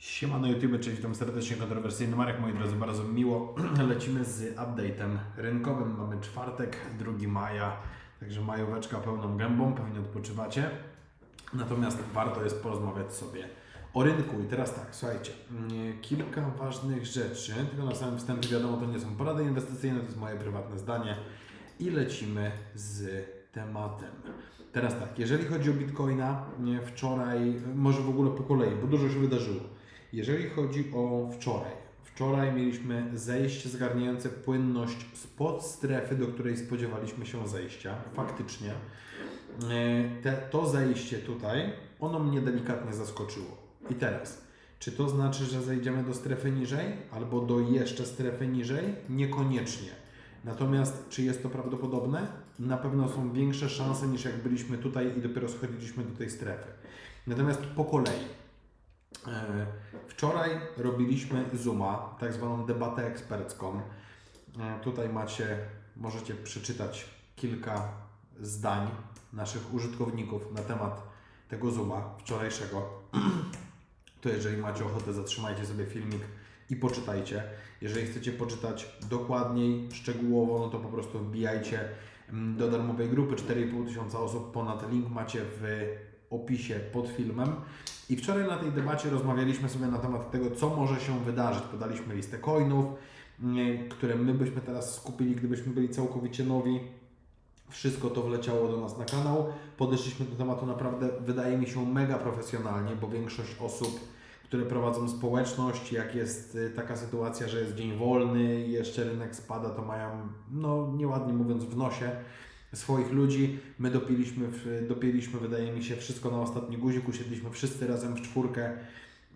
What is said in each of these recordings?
Siema na YouTube, cześć, witam serdecznie, kontrowersyjny Marek, moi drodzy, bardzo miło. Lecimy z update'em rynkowym. Mamy czwartek, 2 maja, także majóweczka pełną gębą, pewnie odpoczywacie. Natomiast warto jest porozmawiać sobie o rynku. I teraz tak, słuchajcie, mm, kilka ważnych rzeczy, tylko na samym wstępie wiadomo, to nie są porady inwestycyjne, to jest moje prywatne zdanie. I lecimy z tematem. Teraz tak, jeżeli chodzi o Bitcoina, wczoraj, może w ogóle po kolei, bo dużo się wydarzyło. Jeżeli chodzi o wczoraj, wczoraj mieliśmy zejście zgarniające płynność spod strefy, do której spodziewaliśmy się zejścia. Faktycznie e, te, to zejście tutaj, ono mnie delikatnie zaskoczyło. I teraz, czy to znaczy, że zejdziemy do strefy niżej, albo do jeszcze strefy niżej? Niekoniecznie. Natomiast czy jest to prawdopodobne? Na pewno są większe szanse niż jak byliśmy tutaj i dopiero schodziliśmy do tej strefy. Natomiast po kolei. E, Wczoraj robiliśmy Zooma, tak zwaną debatę ekspercką. E, Tutaj macie, możecie przeczytać kilka zdań naszych użytkowników na temat tego Zooma wczorajszego. To jeżeli macie ochotę, zatrzymajcie sobie filmik i poczytajcie. Jeżeli chcecie poczytać dokładniej, szczegółowo, no to po prostu wbijajcie mm, do darmowej grupy 4,5 tysiąca osób. Ponad link macie w opisie pod filmem. I wczoraj na tej debacie rozmawialiśmy sobie na temat tego, co może się wydarzyć. Podaliśmy listę coinów, mm, które my byśmy teraz skupili, gdybyśmy byli całkowicie nowi. Wszystko to wleciało do nas na kanał. Podeszliśmy do tematu naprawdę, wydaje mi się, mega profesjonalnie, bo większość osób, które prowadzą społeczność, jak jest y, taka sytuacja, że jest dzień wolny i jeszcze rynek spada, to mają, no nieładnie mówiąc, w nosie swoich ludzi. My dopiliśmy, dopięliśmy, wydaje mi się, wszystko na ostatni guzik, usiedliśmy wszyscy razem w czwórkę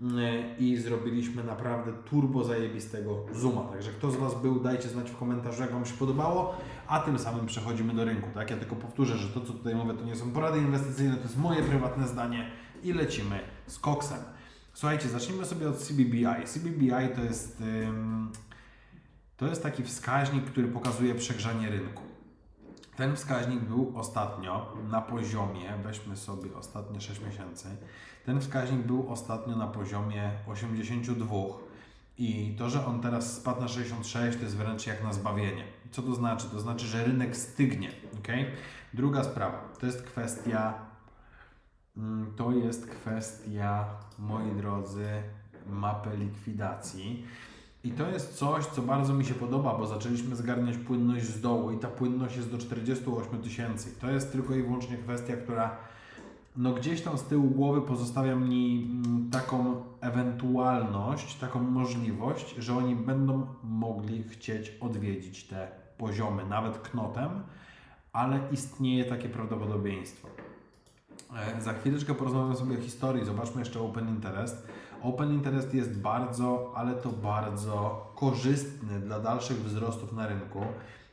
mm, i zrobiliśmy naprawdę turbo zajebistego zooma. Także kto z Was był, dajcie znać w komentarzu, jak Wam się podobało, a tym samym przechodzimy do rynku. Tak, ja tylko powtórzę, że to, co tutaj mówię, to nie są porady inwestycyjne, to jest moje prywatne zdanie i lecimy z koksem. Słuchajcie, zacznijmy sobie od CBBI. CBBI to jest, to jest taki wskaźnik, który pokazuje przegrzanie rynku. Ten wskaźnik był ostatnio na poziomie, weźmy sobie ostatnie 6 miesięcy, ten wskaźnik był ostatnio na poziomie 82 i to, że on teraz spadł na 66 to jest wręcz jak na zbawienie. Co to znaczy? To znaczy, że rynek stygnie. Okay? Druga sprawa, to jest kwestia Mm, To jest kwestia, moi drodzy, mapy likwidacji. I to jest coś, co bardzo mi się podoba, bo zaczęliśmy zgarniać płynność z dołu i ta płynność jest do 48 tysięcy. To jest tylko i wyłącznie kwestia, która no gdzieś tam z tyłu głowy pozostawia mi mm, taką ewentualność, taką możliwość, że oni będą mogli chcieć odwiedzić te poziomy, nawet knotem, ale istnieje takie prawdopodobieństwo. E, Za chwileczkę porozmawiamy sobie o historii. Zobaczmy jeszcze Open Interest. Open Interest jest bardzo, ale to bardzo korzystny dla dalszych wzrostów na rynku,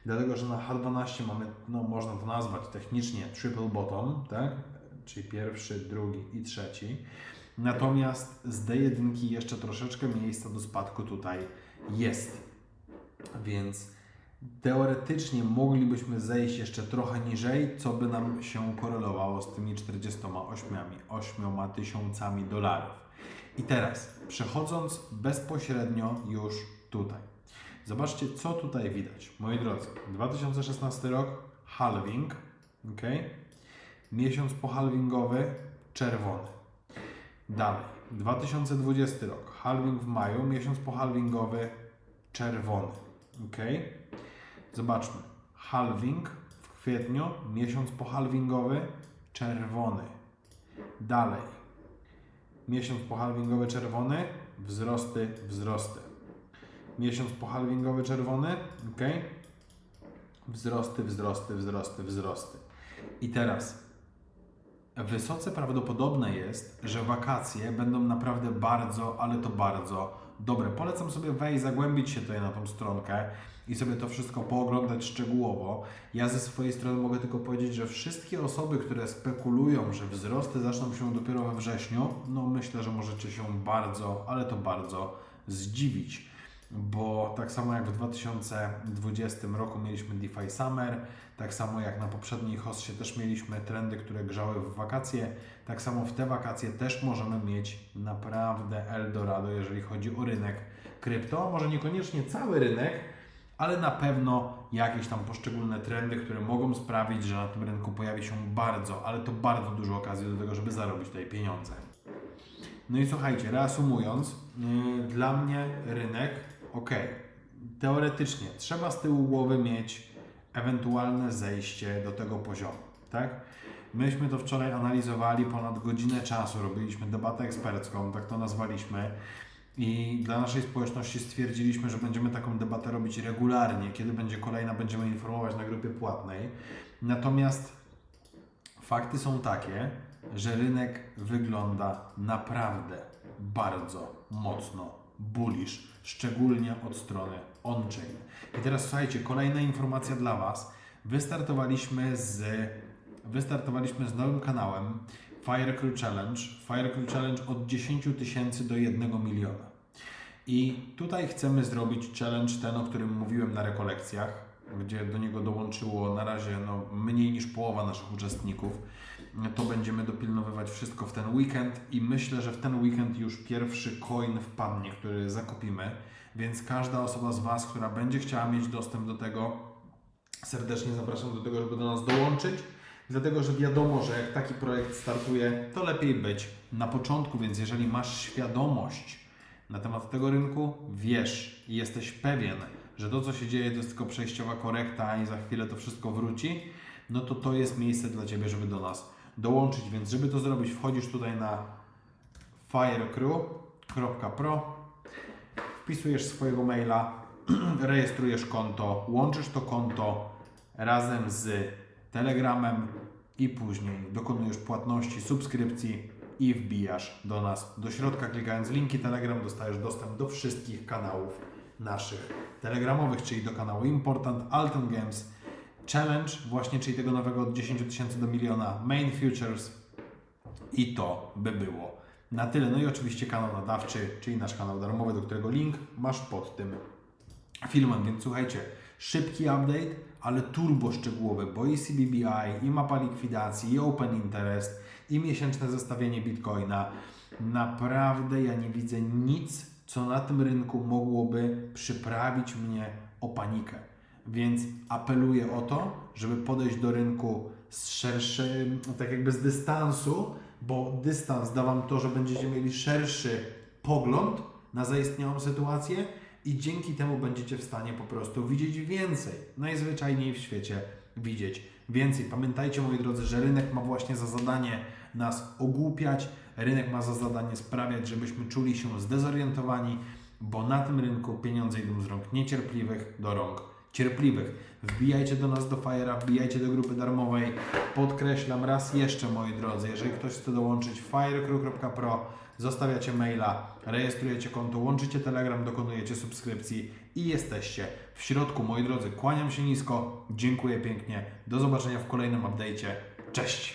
dlatego że na H12 mamy, no można to nazwać technicznie triple bottom, tak? Czyli pierwszy, drugi i trzeci. Natomiast z D1 jeszcze troszeczkę miejsca do spadku tutaj jest. Więc teoretycznie moglibyśmy zejść jeszcze trochę niżej, co by nam się korelowało z tymi 48 8 tysiącami dolarów. I teraz, przechodząc bezpośrednio już tutaj. Zobaczcie, co tutaj widać. Moi drodzy, 2016 rok, halving, ok? Miesiąc pohalvingowy, czerwony. Dalej, 2020 rok, halving w maju, miesiąc pohalvingowy, czerwony, ok? Zobaczmy. Halving w kwietniu, miesiąc pohalvingowy, czerwony. Dalej. Miesiąc pohalvingowy czerwony, wzrosty, wzrosty. Miesiąc pohalvingowy czerwony, ok? Wzrosty, wzrosty, wzrosty, wzrosty. I teraz wysoce prawdopodobne jest, że wakacje będą naprawdę bardzo, ale to bardzo dobre. Polecam sobie wejść, zagłębić się tutaj na tą stronkę i sobie to wszystko pooglądać szczegółowo. Ja ze swojej strony mogę tylko powiedzieć, że wszystkie osoby, które spekulują, że wzrosty zaczną się dopiero we wrześniu, no myślę, że możecie się bardzo, ale to bardzo zdziwić. Bo tak samo jak w 2020 roku mieliśmy DeFi Summer, tak samo jak na poprzedniej hostie też mieliśmy trendy, które grzały w wakacje, tak samo w te wakacje też możemy mieć naprawdę Eldorado, jeżeli chodzi o rynek krypto. Może niekoniecznie cały rynek, ale na pewno jakieś tam poszczególne trendy, które mogą sprawić, że na tym rynku pojawi się bardzo, ale to bardzo dużo okazji do tego, żeby zarobić tutaj pieniądze. No i słuchajcie, reasumując, yy, dla mnie rynek, ok, teoretycznie trzeba z tyłu głowy mieć ewentualne zejście do tego poziomu, tak? Myśmy to wczoraj analizowali ponad godzinę czasu, robiliśmy debatę ekspercką, tak to nazwaliśmy. I dla naszej społeczności stwierdziliśmy, że będziemy taką debatę robić regularnie. Kiedy będzie kolejna, będziemy informować na grupie płatnej. Natomiast fakty są takie, że rynek wygląda naprawdę bardzo mocno bullish, szczególnie od strony on-chain. I teraz słuchajcie, kolejna informacja dla Was. Wystartowaliśmy z, wystartowaliśmy z nowym kanałem Firecrew Challenge. Firecrew Challenge od 10 tysięcy do 1 miliona. I tutaj chcemy zrobić challenge ten, o którym mówiłem na rekolekcjach, gdzie do niego dołączyło na razie no, mniej niż połowa naszych uczestników. To będziemy dopilnowywać wszystko w ten weekend i myślę, że w ten weekend już pierwszy coin wpadnie, który zakupimy. Więc każda osoba z Was, która będzie chciała mieć dostęp do tego, serdecznie zapraszam do tego, żeby do nas dołączyć. Dlatego, że wiadomo, że jak taki projekt startuje, to lepiej być na początku, więc jeżeli masz świadomość na temat tego rynku, wiesz i jesteś pewien, że to, co się dzieje, to jest tylko przejściowa korekta i za chwilę to wszystko wróci, no to to jest miejsce dla Ciebie, żeby do nas dołączyć. Więc żeby to zrobić, wchodzisz tutaj na firecrew.pro, wpisujesz swojego maila, rejestrujesz konto, łączysz to konto razem z Telegramem i później dokonujesz płatności, subskrypcji i wbijasz do nas do środka. Klikając linki Telegram dostajesz dostęp do wszystkich kanałów naszych telegramowych, czyli do kanału Important, Alton Games, Challenge, właśnie czyli tego nowego od 10 tysięcy do miliona, Main Futures i to by było na tyle. No i oczywiście kanał nadawczy, czyli nasz kanał darmowy, do którego link masz pod tym filmem, więc słuchajcie, szybki update, ale turbo szczegółowy, bo i CBBI, i mapa likwidacji, i Open Interest, i miesięczne zestawienie Bitcoina. Naprawdę ja nie widzę nic, co na tym rynku mogłoby przyprawić mnie o panikę. Więc apeluję o to, żeby podejść do rynku z szerszym, tak jakby z dystansu, bo dystans da Wam to, że będziecie mieli szerszy pogląd na zaistniałą sytuację i dzięki temu będziecie w stanie po prostu widzieć więcej. Najzwyczajniej w świecie widzieć więcej. Pamiętajcie, moi drodzy, że rynek ma właśnie za zadanie nas ogłupiać, rynek ma za zadanie sprawiać, żebyśmy czuli się zdezorientowani, bo na tym rynku pieniądze idą z rąk niecierpliwych do rąk cierpliwych. Wbijajcie do nas do Fire'a, wbijajcie do grupy darmowej. Podkreślam raz jeszcze, moi drodzy, jeżeli ktoś chce dołączyć firecrew.pro, zostawiacie maila, rejestrujecie konto, łączycie Telegram, dokonujecie subskrypcji i jesteście w środku, moi drodzy. Kłaniam się nisko, dziękuję pięknie. Do zobaczenia w kolejnym update'cie. Cześć!